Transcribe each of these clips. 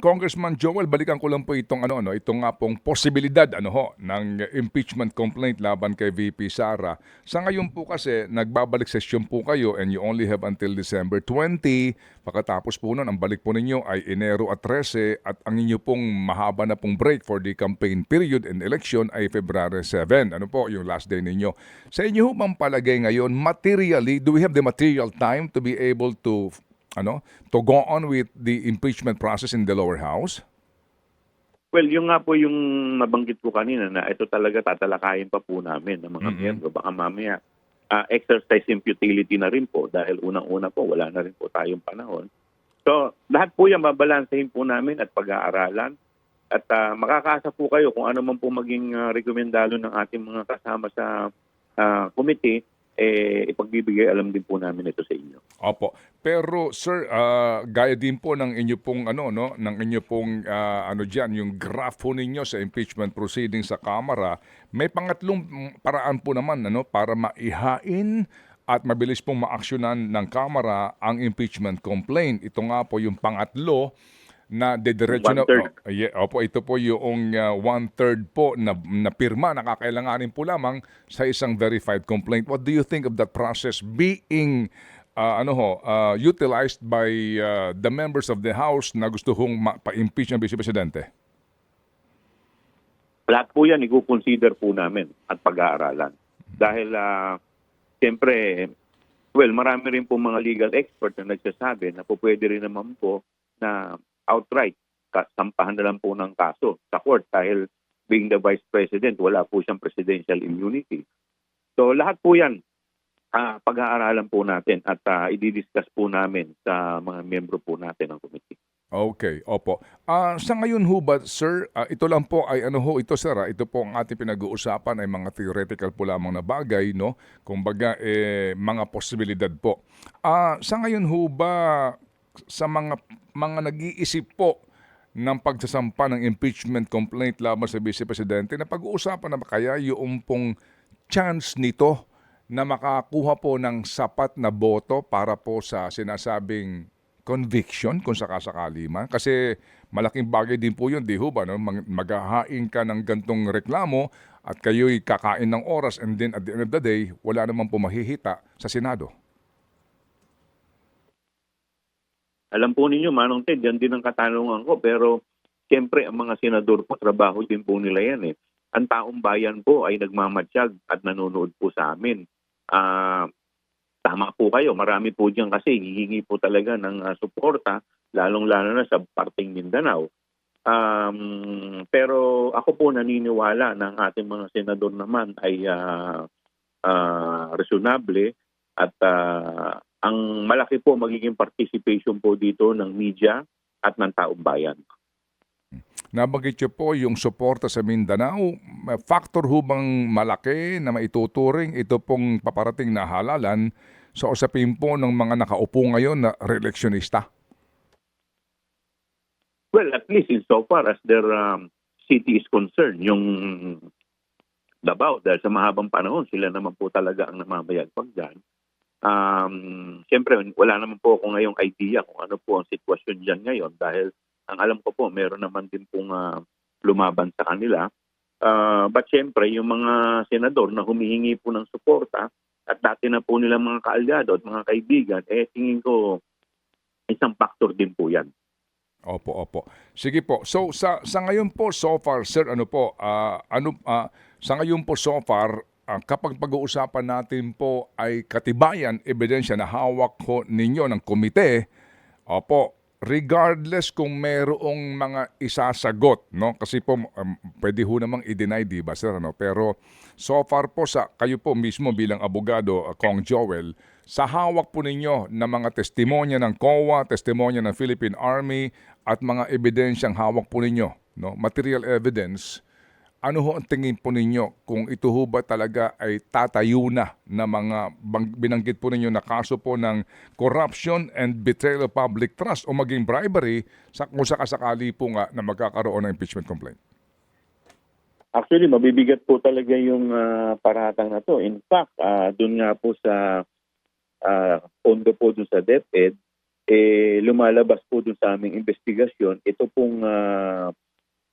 Congressman Joel, balikan ko lang po itong ano ano, itong nga pong posibilidad ano ho ng impeachment complaint laban kay VP Sara. Sa ngayon po kasi nagbabalik session po kayo and you only have until December 20. Pagkatapos po noon, ang balik po ninyo ay Enero at 13 at ang inyo pong mahaba na pong break for the campaign period and election ay February 7. Ano po yung last day ninyo? Sa inyo bang palagay ngayon, materially, do we have the material time to be able to ano, to go on with the impeachment process in the lower house? Well, yung nga po yung nabanggit ko kanina na ito talaga tatalakayin pa po namin ng mga Mhm. miyembro. Baka mamaya ah, exercise in futility na rin po dahil unang-una po wala na rin po tayong panahon. So, lahat po yan babalansehin po namin at pag-aaralan. At ah, makakaasa po kayo kung ano man po maging ah, rekomendado ng ating mga kasama sa ah, committee, eh, ipagbibigay alam din po namin ito sa inyo. Opo. Pero sir, ah, gaya din po ng inyo pong ano no, ng inyo pong ah, ano diyan, yung graph po ninyo sa impeachment proceeding sa Kamara, may pangatlong paraan po naman ano para maihain at mabilis pong maaksyonan ng Kamara ang impeachment complaint. Ito nga po yung pangatlo na dediretso na oh, yeah, opo ito po yung uh, one third po na, na pirma na kakailanganin po lamang sa isang verified complaint. What do you think of that process being uh, ano ho uh, utilized by uh, the members of the House na gusto hong pa-impeach ng Vice Presidente? lahat po yan i-consider po namin at pag-aaralan. Dahil, ah, siyempre, well, marami rin po mga legal expert na nagsasabi na po pwede rin naman po na outright sampahan na lang po ng kaso sa court dahil being the vice president, wala po siyang presidential immunity. So lahat po yan, ah, pag-aaralan po natin at ah, i-discuss po namin sa mga miyembro po natin ng committee. Okay, opo. Ah, sa ngayon ho ba, sir, ah, ito lang po ay ano ho, ito sir, ah, ito po ang ating pinag-uusapan ay mga theoretical po lamang na bagay, no? Kumbaga, eh, mga posibilidad po. Ah, sa ngayon ho ba, sa mga mga nag-iisip po ng pagsasampa ng impeachment complaint laban sa Vice Presidente, na pag-uusapan na ba kaya yung pong chance nito na makakuha po ng sapat na boto para po sa sinasabing conviction kung sakasakali man. Kasi malaking bagay din po yun, di ho ba? No? Mag- maghahain ka ng gantong reklamo at kayo'y kakain ng oras and then at the end of the day, wala naman po mahihita sa Senado. Alam po ninyo, Manong Ted, yan din ang katanungan ko. Pero siyempre, ang mga senador po, trabaho din po nila yan eh. Ang taong bayan po ay nagmamatsyag at nanonood po sa amin. Ah, tama po kayo, marami po diyan kasi hihingi po talaga ng ah, suporta, lalong-lalo na sa parting Mindanao. Um, pero ako po naniniwala na ang ating mga senador naman ay ah, ah, reasonable at ah, ang malaki po magiging participation po dito ng media at ng taong bayan. Nabanggit niyo po yung suporta sa Mindanao. Factor ho bang malaki na maituturing ito pong paparating na halalan sa usapin po ng mga nakaupo ngayon na reeleksyonista? Well, at least in so far as their um, city is concerned, yung Davao, dahil sa mahabang panahon, sila naman po talaga ang namamayagpag dyan. Um, Siyempre, wala naman po ako ngayong idea kung ano po ang sitwasyon dyan ngayon dahil ang alam ko po, meron naman din pong ah, lumaban sa kanila. Ah, but siyempre, yung mga senador na humihingi po ng suporta at dati na po nila mga kaalyado at mga kaibigan, eh tingin ko isang factor din po yan. Opo, opo. Sige po. So sa sa ngayon po so far sir ano po ah, ano ah, sa ngayon po so far ah, kapag pag-uusapan natin po ay katibayan ebidensya na hawak ko ninyo ng komite. Opo, regardless kung merong mga isasagot, no? Kasi po um, pwede ho namang i-deny, di ba, sir, ano? Pero so far po sa kayo po mismo bilang abogado, uh, Kong Joel, sa hawak po ninyo ng mga testimonya ng COA, testimonya ng Philippine Army at mga ebidensyang hawak po ninyo, no? Material evidence. Ano ho ang tingin po ninyo kung ito ho ba talaga ay tatayo na na mga binanggit po ninyo na kaso po ng corruption and betrayal of public trust o maging bribery sa kung sakasakali po nga na magkakaroon ng impeachment complaint? Actually, mabibigat po talaga yung ah, paratang na to. In fact, uh, doon nga po sa uh, pondo po doon sa DepEd, eh, lumalabas po dun sa aming investigasyon, ito pong ah,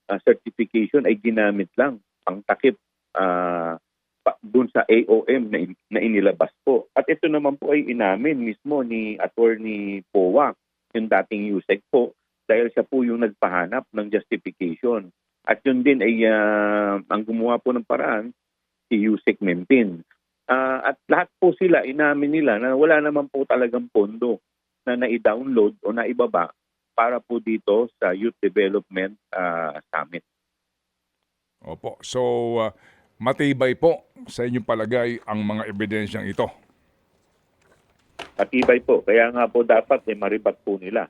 ah, certification ay ginamit lang pangtakip ah, pa- dun sa AOM na, in- na inilabas po. At ito naman po ay inamin mismo ni Attorney Powa, yung dating USEC po, dahil siya po yung nagpahanap ng justification. At yun din ay ah, ang gumawa po ng paraan, si USEC Mempin. Ah, at lahat po sila, inamin nila na wala naman po talagang pondo na nai-download o naibaba para po dito sa Youth Development ah, Summit. Opo. So, ah, matibay po sa inyong palagay ang mga ebidensyang ito. Matibay po. Kaya nga po dapat eh, maribat po nila.